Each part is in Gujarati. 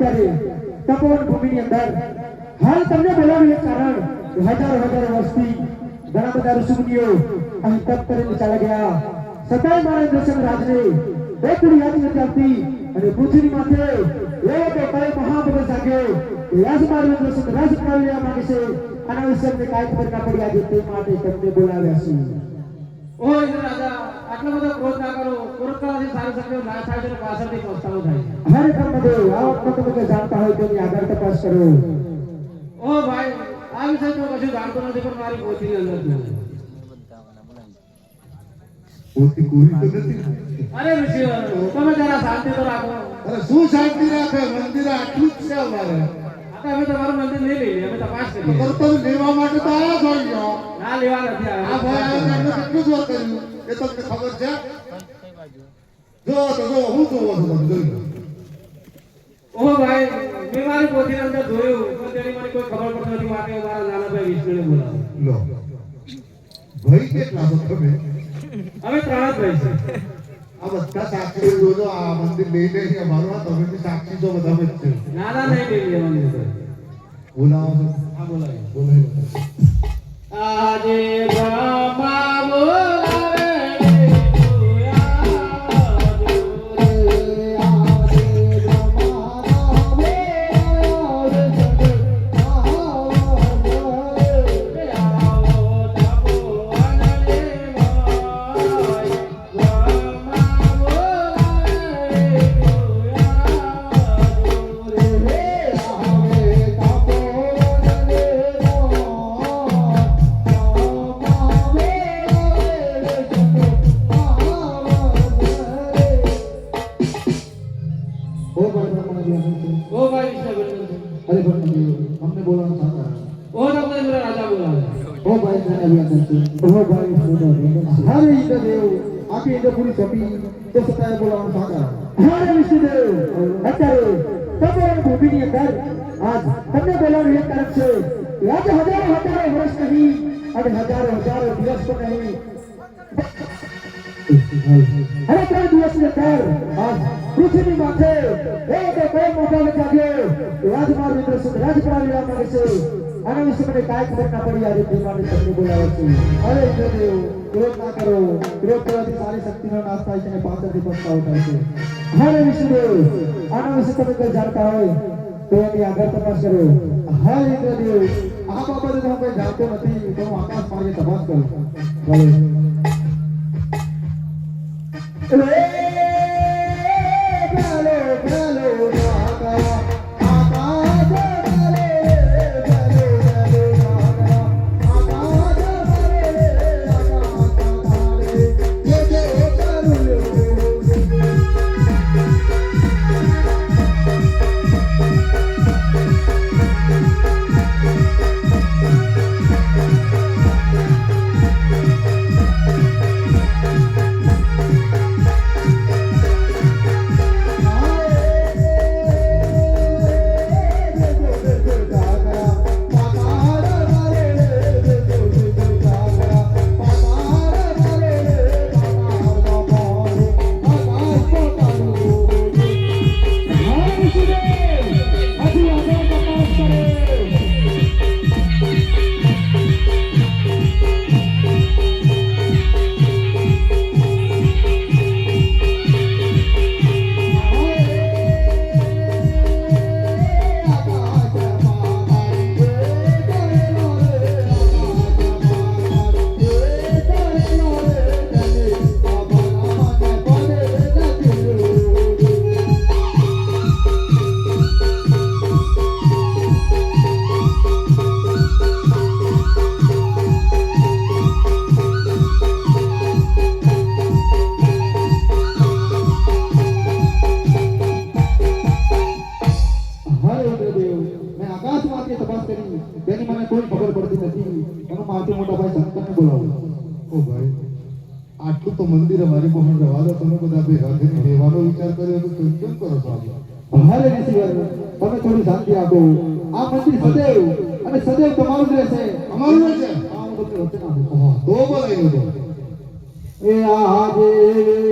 અત્યારે તપોવન ભૂમિની અંદર. હાલ તમને બોલાવ્યું એક કારણ હજારો હજારો વર્ષથી ઘણા બધા ઋષિમુનિઓ અહીં તપ કરીને ચાલ્યા ગયા. સતાય મારા દર્શન રાજને બે પૂરી યાદ નથી આવતી અને પૃથ્વી માથે તો કઈ મહાભગત જાગ્યો યાદ મારું દર્શન રસ કરાવી માંગે છે. આના વિશે અમને કાંઈ ખબર ના પડી. આજે તે માટે તમને બોલાવ્યા છે ઓય રાજા આટલો બધો ક્રોધ ના કરો ક્રોધ કરવાથી સારી ના થાય તો પાછળથી પસ્તાવો થાય હરે બ્રહ્મદેવ આ વખતે તમે જાણતા હોય તો આગળ તપાસ કરો. ઓ ભાઈ આ વિષય તો કશું જાણતો નથી પણ મારી ગોતી અંદર પોતી પૂરી તો નથી. અરે ઋષિઓ તમે જરા શાંતિ તો રાખો. અરે શું શાંતિ રાખે? મંદિર આટલું જ છે અમારે. અમે તમારું મંદિર નહીં અમે તપાસ કરીએ. લેવા માટે તો આયા છો ના લેવા નથી આ ભાઈ આવ્યા કેટલું જોર કર્યું? એ તમને ખબર છે? જો તો જો હું જોવો છો તમે જોઈ ઓહો ભાઈ મેં મારી પોથીની અંદર જોયું પણ તેની મને કોઈ ખબર પડતી નથી માટે મારા નાના ભાઈ વિષ્ણુને બોલાવ્યો લો. ભાઈ કેટલા છો તમે? અમે ત્રણ ભાઈ છે આ બધા સાક્ષી જોજો આ મંદિર લઈ લે છે અમારું આ તમે બી સાક્ષી છો બધા વચ્ચે નાના નહીં લઈ લેવાની બોલાવો હા બોલાવી. બોલાવી આજે ઓ બ્રહ્મદેવ ઓ ભાઈ વિષ્ણુ બોલાવે અરે બ્રહ્મદેવ અમને બોલાવવાનું સાંભળો ઓ તમને ઇન્દ્ર રાજા બોલાવે ઓ ભાઈ તને અભિનંદન છે ઓ ભાઈ વિષ્ણુદેવ હરે ઇન્દ્રદેવ આખી ઇન્દ્રપુરી છપી તે સતાએ બોલાવવાનું સાંભળો હરે વિષ્ણુદેવ અત્યારે તપોવન ભૂમિની અંદર આજ તમને બોલાવવાનું એક કારણ છે આજે હજારો હજારો વર્ષ નહીં. અને હજારો હજારો દિવસ પણ નહીં. હવે ત્રણ દિવસની અંદર પૃથ્વીની માથે એક કોઈ મોટા જાગ્યો રાજમાર્ગ મિત્ર સુખ રાજ પડાવી લેવા માંગે છે. આના વિશે મને કાંઈ ખબર ના પડી, આજે તે માટે તમને બોલાવે છે. અરે ઇન્દ્રદેવ ક્રોધ ના કરો. ક્રોધ કરવાથી સારી શક્તિનો નાશ થાય છે અને પાછળથી પસ્તાવો થાય છે. હરે વિષ્ણુદેવ આના વિશે તમે કંઈ જાણતા હોય, તો એની આગળ તપાસ કરો. હરે ઇન્દ્રદેવ આ બાબતે હું કંઈ જાણતો નથી, તો હું આકાશ માર્ગે તપાસ કરું. そ。આકાશમાંથી તપાસ કરી તેની મને કોઈ ખબર પડતી નથી. એનો માથે મોટા ભાઈ શંકરને બોલાવો. ઓ ભાઈ આટલું તો મંદિર અમારી બહાર રવા દો. તમે બધા ભેગા થઈને રહેવાનો વિચાર કર્યો તો કેમ કેમ કરો છો ભારે નથી તમે થોડી શાંતિ આપો. આ મંદિર સદૈવ અને સદૈવ તમારું જ રહેશે. અમારું રહેશે? હું તો બોલાવી લો એ આ શોભે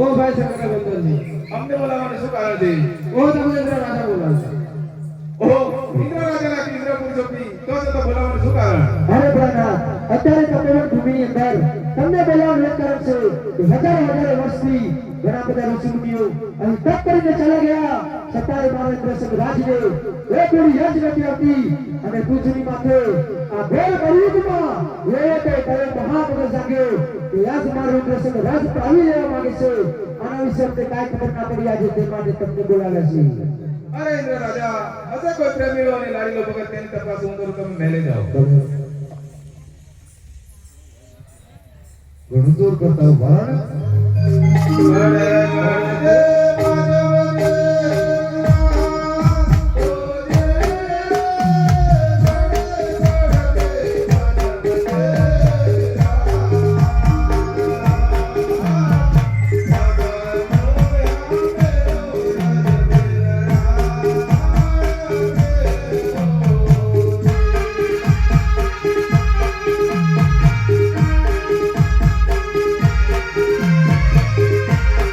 ઓ ભાઈ શંકર બંધનજી અમને બોલાવવાનું શું કારણ છે? ઓ ધર્મેન્દ્ર રાજા બોલાવે છે. ઓહો ઇન્દ્ર રાજાના કે ઇન્દ્રપુરી ચોકી તો તો બોલાવવાનું શું કારણ? અરે પ્રહલાદ અત્યારે તપોવન ભૂમિની અંદર તમને બોલાવવાનું એક કારણ છે હજારો હજારો વર્ષથી ઘણા બધા ઋષિમુનિઓ અહીં તપ કરીને ચાલ્યા ગયા. છતાંય ઇન્દ્રસંગ રાજને એ કોળી યજ નથી આવતી. અને પૃથ્વી માથે આ ઘોર કળિયુગમાં એ તે કયો મહાપગર જાગ્યો કે યજ મારો ઇન્દ્રસંગ રાજ પાવી લેવા માંગે છે. આના વિશે અમને કાંઈ ખબર ના પડી. આજે તે માટે તમને બોલાવ્યા છે અરે ઇન્દ્ર રાજા હશે કોઈ પ્રેમીઓ અને લાડીલો ભગત તેની તપાસ હું કરું તમે મેલે જાઓ. ઘણું દૂર કરતા ઊભા Happy birthday.